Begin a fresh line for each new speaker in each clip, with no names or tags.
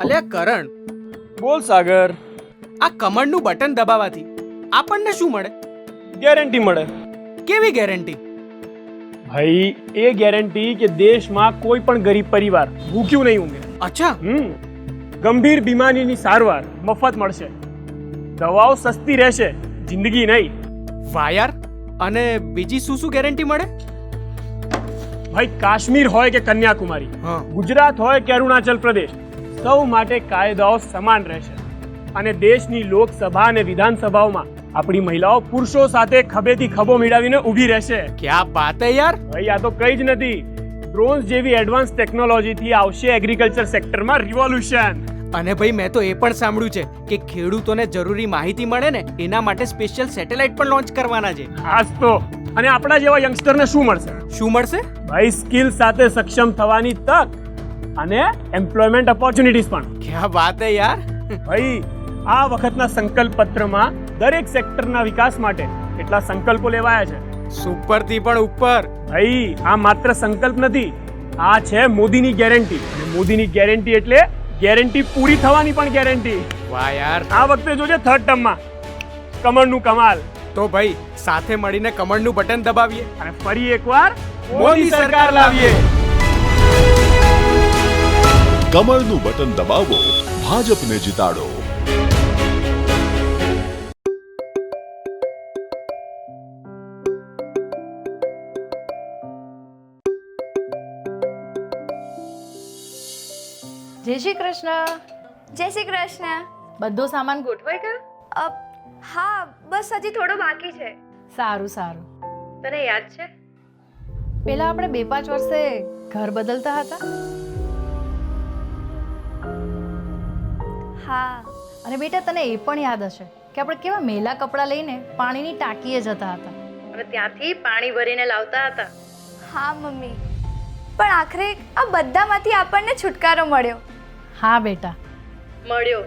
અલ્યા કરણ.
બોલ સાગર.
આ કમળનું બટન દબાવવાથી આપણને શું મળે?
ગેરંટી મળે.
કેવી ગેરંટી?
ભાઈ એ ગેરંટી કે દેશમાં કોઈ પણ ગરીબ પરિવાર ભૂખ્યું નહીં ઊંઘે.
અચ્છા.
હમ. ગંભીર બીમારીની સારવાર મફત મળશે. દવાઓ સસ્તી રહેશે જિંદગી નહીં.
વાયર. અને બીજી શું શું ગેરંટી મળે?
ભાઈ કાશ્મીર હોય કે કન્યાકુમારી
હા.
ગુજરાત હોય કે અરુણાચલ પ્રદેશ સૌ માટે કાયદાઓ સમાન રહેશે. અને દેશની લોકસભા અને વિધાનસભાઓમાં આપણી મહિલાઓ પુરુષો સાથે ખભેથી ખભો મેળાવીને ઊભી રહેશે.
ક્યાં વાત હે યાર?
ભાઈ આ તો કઈ જ નથી. ડ્રોન્સ જેવી એડવાન્સ ટેકનોલોજીથી આવશે એગ્રીકલ્ચર સેક્ટરમાં રિવોલ્યુશન
અને ભાઈ મેં તો એ પણ સાંભળ્યું છે કે ખેડૂતોને જરૂરી માહિતી મળે ને એના માટે સ્પેશિયલ સેટેલાઇટ પણ લોન્ચ કરવાના છે.
ખાસ તો. અને આપણા જેવા યંગસ્ટરને શું મળશે?
શું મળશે?
ભાઈ સ્કિલ સાથે સક્ષમ થવાની તક અને એમ્પ્લોયમેન્ટ ઓપોર્ચ્યુનિટીઝ પણ.
ક્યાં વાત હે યાર?
ભાઈ આ વખતના સંકલ્પ પત્રમાં દરેક સેક્ટરના વિકાસ માટે કેટલા સંકલ્પો લેવાયા છે.
સુપરથી પણ ઉપર.
ભાઈ આ માત્ર સંકલ્પ નથી આ છે મોદીની ગેરંટી અને મોદીની ગેરંટી એટલે ગેરંટી પૂરી થવાની પણ ગેરંટી
વાહ યાર.
આ વખતે જોજે થર્ડ ટર્મમાં કમળનું કમાલ.
તો ભાઈ સાથે મળીને કમળનું બટન દબાવીએ.
અને ફરી એકવાર
મોદી સરકાર લાવીએ.
કમળનું બટન દબાવો ભાજપને જીતાડો.
જય શ્રી કૃષ્ણ.
જય શ્રી કૃષ્ણ.
બધો સામાન ગોઠવાઈ ગયો
અ, હા બસ હજી થોડો બાકી છે.
સારું સારું. તને યાદ છે? પેલા આપણે બે પાંચ વર્ષે ઘર બદલતા હતા.
હા.
અને બેટા તને એ પણ યાદ હશે કે આપણે કેવા મેલા કપડાં લઈને પાણીની ટાંકીએ જતા હતા. અને ત્યાંથી પાણી ભરીને લાવતા હતા.
હા મમ્મી. પણ આખરે આ બધામાંથી આપણને છુટકારો મળ્યો.
હા બેટા. મળ્યો.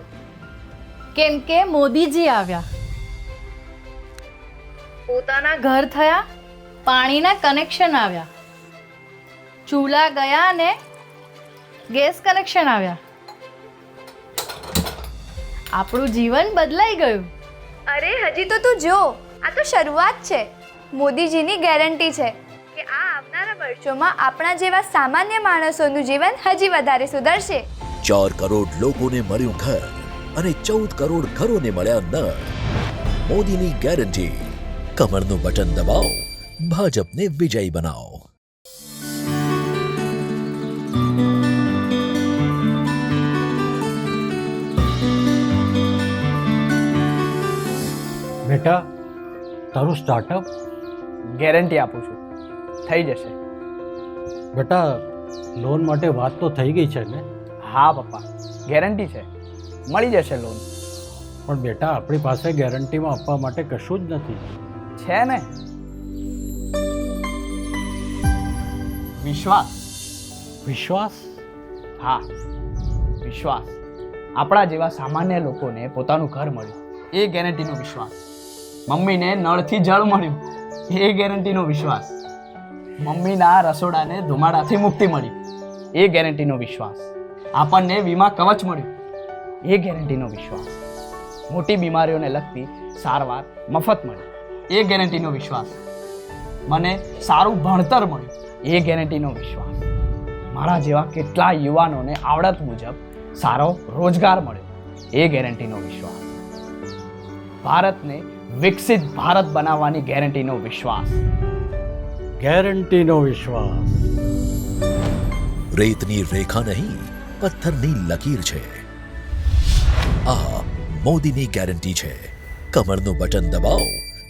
કેમ કે મોદીજી આવ્યા. પોતાના ઘર થયા પાણીના કનેક્શન આવ્યા. ચૂલા ગયા અને ગેસ કનેક્શન આવ્યા. આપણું જીવન બદલાઈ ગયું.
અરે હજી તો તું જો આ તો શરૂઆત છે. મોદીજીની ગેરંટી છે કે આ આવનારા વર્ષોમાં આપણા જેવા સામાન્ય માણસોનું જીવન હજી વધારે સુધરશે.
ચાર કરોડ લોકોને મળ્યું ઘર અને ચૌદ કરોડ ઘરોને મળ્યા નળ. મોદીની ગેરંટી. કમરનું બટન દબાવો. ભાજપને વિજયી બનાવો.
બેટા તારું સ્ટાર્ટઅપ
ગેરંટી આપું છું. થઈ જશે.
બેટા લોન માટે વાત તો થઈ ગઈ છે ને?
હા પપ્પા. ગેરંટી છે. મળી જશે લોન
પણ બેટા આપણી પાસે ગેરંટીમાં આપવા માટે કશું જ નથી.
છે ને? વિશ્વાસ.
વિશ્વાસ?
હા વિશ્વાસ. આપણા જેવા સામાન્ય લોકોને પોતાનું ઘર મળ્યું. એ ગેરંટીનો વિશ્વાસ. મમ્મીને નળથી જળ મળ્યું. એ ગેરંટીનો વિશ્વાસ. મમ્મીના રસોડાને ધુમાડાથી મુક્તિ મળી. એ ગેરંટીનો વિશ્વાસ. આપણને વીમા કવચ મળ્યું. એ ગેરંટીનો વિશ્વાસ. મોટી બીમારીઓને લગતી સારવાર મફત મળી. એ ગેરંટીનો વિશ્વાસ. મને સારું ભણતર મળ્યું એ ગેરંટીનો વિશ્વાસ. મારા જેવા કેટલા યુવાનોને આવડત મુજબ સારો રોજગાર મળ્યો એ ગેરંટીનો વિશ્વાસ. ભારતને વિકસિત ભારત બનાવવાની ગેરંટીનો વિશ્વાસ.
ગેરંટીનો વિશ્વાસ.
રેતની રેખા નહીં પથ્થરની લકીર છે. આ મોદીની ગેરંટી છે. કમરનું બટન દબાવો.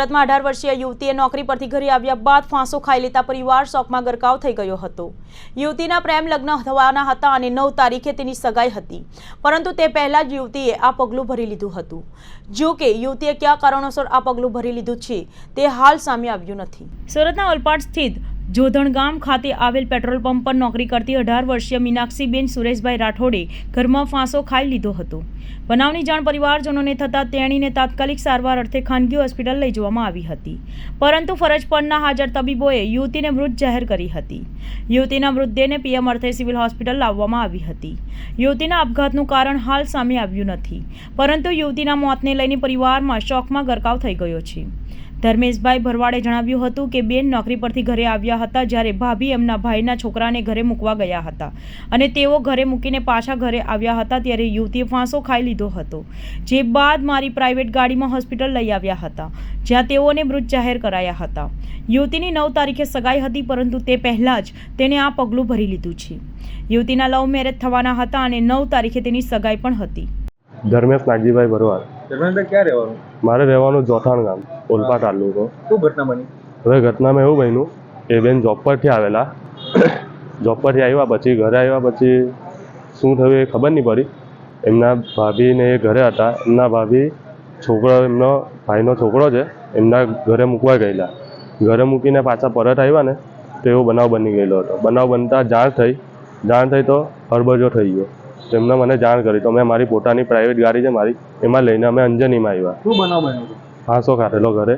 સુરતમાં અઢાર વર્ષીય યુવતીએ નોકરી પરથી ઘરે આવ્યા બાદ ફાંસો ખાઈ લેતા પરિવાર શોકમાં ગરકાવ થઈ ગયો હતો. યુવતીના પ્રેમ લગ્ન થવાના હતા અને નવ તારીખે તેની સગાઈ હતી. પરંતુ તે પહેલા જ યુવતીએ આ પગલું ભરી લીધું હતું. જો કે યુવતીએ કયા કારણોસર આ પગલું ભરી લીધું છે, તે હાલ સામે આવ્યું નથી. સુરતના ઓલપાડ સ્થિત જોધણ ગામ ખાતે આવેલ પેટ્રોલ પંપ પર નોકરી કરતી અઢાર વર્ષીય મીનાક્ષીબેન સુરેશભાઈ રાઠોડે ઘરમાં ફાંસો ખાઈ લીધો હતો. બનાવની જાણ પરિવારજનોને થતાં તેણીને તાત્કાલિક સારવાર અર્થે ખાનગી હોસ્પિટલ લઈ જવામાં આવી હતી. પરંતુ ફરજ પરના હાજર તબીબોએ યુવતીને મૃત જાહેર કરી હતી. યુવતીના મૃતદેહને પીએમ અર્થે સિવિલ હોસ્પિટલ લાવવામાં આવી હતી. યુવતીના આપઘાતનું કારણ હાલ સામે આવ્યું નથી. પરંતુ યુવતીના મોતને લઈને પરિવારમાં શોકમાં ગરકાવ થઈ ગયો છે. ધર્મેશભાઈ ભરવાડે જણાવ્યું હતું કે બેન નોકરી પરથી ઘરે આવ્યા હતા જ્યારે ભાભી એમના ભાઈના છોકરાને ઘરે મૂકવા ગયા હતા અને તેઓ ઘરે મૂકીને પાછા ઘરે આવ્યા હતા ત્યારે યુવતીએ ફાંસો ખાઈ લીધો હતો જે બાદ મારી પ્રાઇવેટ ગાડીમાં હોસ્પિટલ લઈ આવ્યા હતા જ્યાં તેઓને મૃત જાહેર કરાયા હતા. યુવતીની નવ તારીખે સગાઈ હતી પરંતુ તે પહેલાં જ તેણે આ પગલું ભરી લીધું છે. યુવતીના લવ મેરેજ થવાના હતા અને નવ તારીખે તેની સગાઈ પણ હતી.
ધર્મેશ નાગજીભાઈ ભરવાડ.
ધર્મેન્દ્ર ક્યાં રહેવાનું?
મારે રહેવાનું જોથાણ ગામ. ઓલપા તાલુકો.
શું ઘટના બની?
હવે ઘટનામાં એવું બન્યું કે બેન જોબ પરથી આવેલા. જોબ પરથી આવ્યા પછી ઘરે આવ્યા પછી શું થયું એ ખબર નહીં પડી. એમના ભાભીને એ ઘરે હતા. એમના ભાભી છોકરો એમનો ભાઈનો છોકરો છે એમના ઘરે મૂકવા ગયેલા. ઘરે મૂકીને પાછા પરત આવ્યા ને તો એવો બનાવ બની ગયેલો હતો. બનાવ બનતા જાણ થઈ. જાણ થઈ તો હરબજો થઈ ગયો. તો એમને મને જાણ કરી તો મેં મારી પોતાની પ્રાઇવેટ ગાડી છે મારી એમાં લઈને અમે અંજનીમાં આવ્યા.
શું બનાવ બન્યો?
ફાંસો કાઢેલો ઘરે.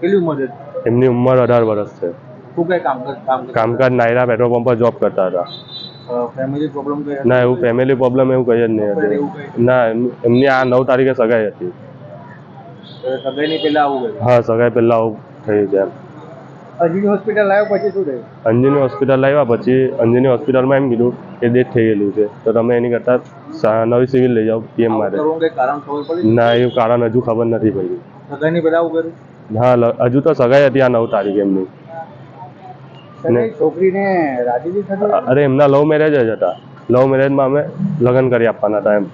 કેટલી ઉંમર છે?
એમની ઉંમર અઢાર વર્ષ છે.
શું કઈ કામ
કામકાજ નાયરા પેટ્રોલ પંપ પર જોબ કરતા હતા.
ફેમિલી પ્રોબ્લેમ
ના એવું ફેમિલી પ્રોબ્લેમ એવું કઈ જ નહીં હતું. ના એમ- એમની આ નવ તારીખે સગાઈ હતી.
સગાઈની પહેલા આવું
હા સગાઈ પહેલા આવું થયું છે
અંજની હોસ્પિટલ આવ્યા પછી શું થયું?
અંજની હોસ્પિટલ આવ્યા પછી અંજની હોસ્પિટલમાં એમ કીધું કે ડેથ થઈ ગયેલું છે. તો તમે એની કરતાં નવી સિવિલ લઈ જાઓ પીએમ માટે. ના એવું કારણ હજુ ખબર નથી પડી. હા હજુ તો સગાઈ હતી આ નવ તારીખ એમની.
છોકરીને
અરે એમના લવ મેરેજ જ હતા. લવ મેરેજમાં અમે લગ્ન કરી આપવાના હતા એમ.